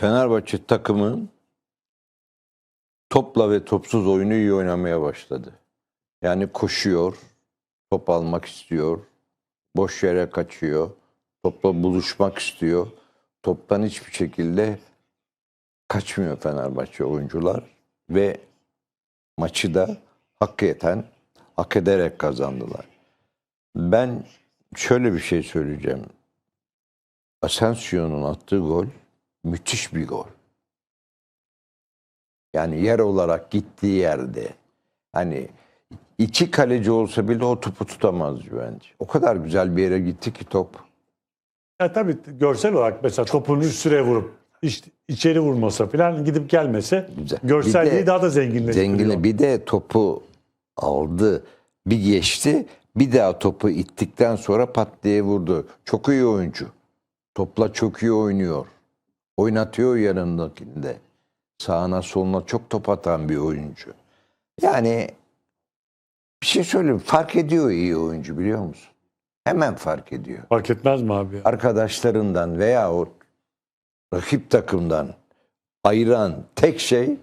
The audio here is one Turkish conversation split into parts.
Fenerbahçe takımı topla ve topsuz oyunu iyi oynamaya başladı. Yani koşuyor, top almak istiyor, boş yere kaçıyor, topla buluşmak istiyor. Toptan hiçbir şekilde kaçmıyor Fenerbahçe oyuncular ve maçı da hakikaten hak ederek kazandılar. Ben şöyle bir şey söyleyeceğim. Asensio'nun attığı gol müthiş bir gol. Yani yer olarak gittiği yerde hani iki kaleci olsa bile o topu tutamaz bence. O kadar güzel bir yere gitti ki top. Ya tabii görsel olarak mesela topunu üstüne vurup iç, içeri vurmasa falan gidip gelmese Güzel. görselliği de daha da zenginleştiriyor. Zengini bir de topu aldı, bir geçti, bir daha topu ittikten sonra pat diye vurdu. Çok iyi oyuncu. Topla çok iyi oynuyor. Oynatıyor yanındakinde. Sağına soluna çok top atan bir oyuncu. Yani bir şey söyleyeyim. Fark ediyor iyi oyuncu biliyor musun? Hemen fark ediyor. Fark etmez mi abi? Arkadaşlarından veya o rakip takımdan ayıran tek şey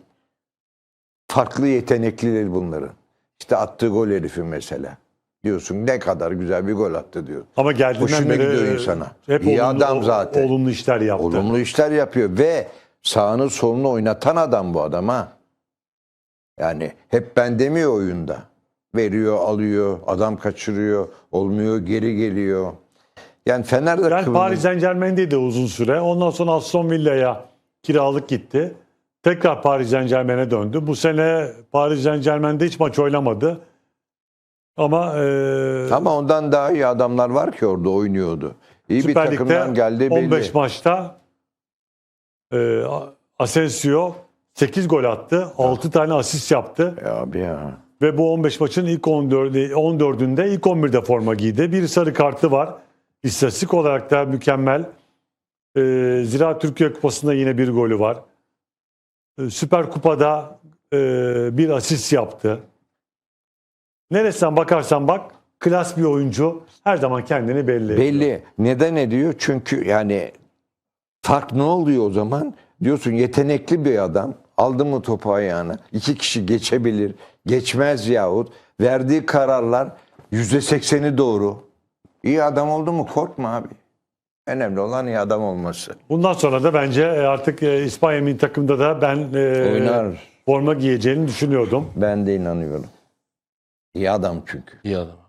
farklı yeteneklileri bunların. İşte attığı gol herifi mesela. Diyorsun ne kadar güzel bir gol attı diyor. Ama geldiğinden Hoşuna beri gidiyor insana. Hep İyi olumlu, adam zaten. Olumlu işler yaptı. Olumlu işler yapıyor ve sağını solunu oynatan adam bu adam ha. Yani hep ben demiyor oyunda. Veriyor, alıyor, adam kaçırıyor, olmuyor, geri geliyor. Yani Fener Yani takımının- Paris Saint Germain'deydi uzun süre. Ondan sonra Aston Villa'ya kiralık gitti. Tekrar Paris Saint Germain'e döndü. Bu sene Paris Saint Germain'de hiç maç oynamadı. Ama e, Ama ondan daha iyi adamlar var ki orada oynuyordu. İyi bir takımdan Lig'de geldi belli. 15 maçta e, Asensio 8 gol attı. 6 tane asist yaptı. Ya abi ya. Ve bu 15 maçın ilk 14, 14'ünde ilk 11'de forma giydi. Bir sarı kartı var. İstatistik olarak da mükemmel. Ee, Zira Türkiye Kupası'nda yine bir golü var. Ee, Süper Kupa'da e, bir asist yaptı. Neresinden bakarsan bak klas bir oyuncu her zaman kendini belli. ediyor. Belli. Neden ediyor? Çünkü yani fark ne oluyor o zaman? Diyorsun yetenekli bir adam. Aldı mı topu ayağına? iki kişi geçebilir. Geçmez yahut. Verdiği kararlar yüzde sekseni doğru. İyi adam oldu mu korkma abi. Önemli olan iyi adam olması. Bundan sonra da bence e, artık e, İspanya milli takımda da ben e, Oynar. forma giyeceğini düşünüyordum. Ben de inanıyorum. İyi adam çünkü. İyi adam.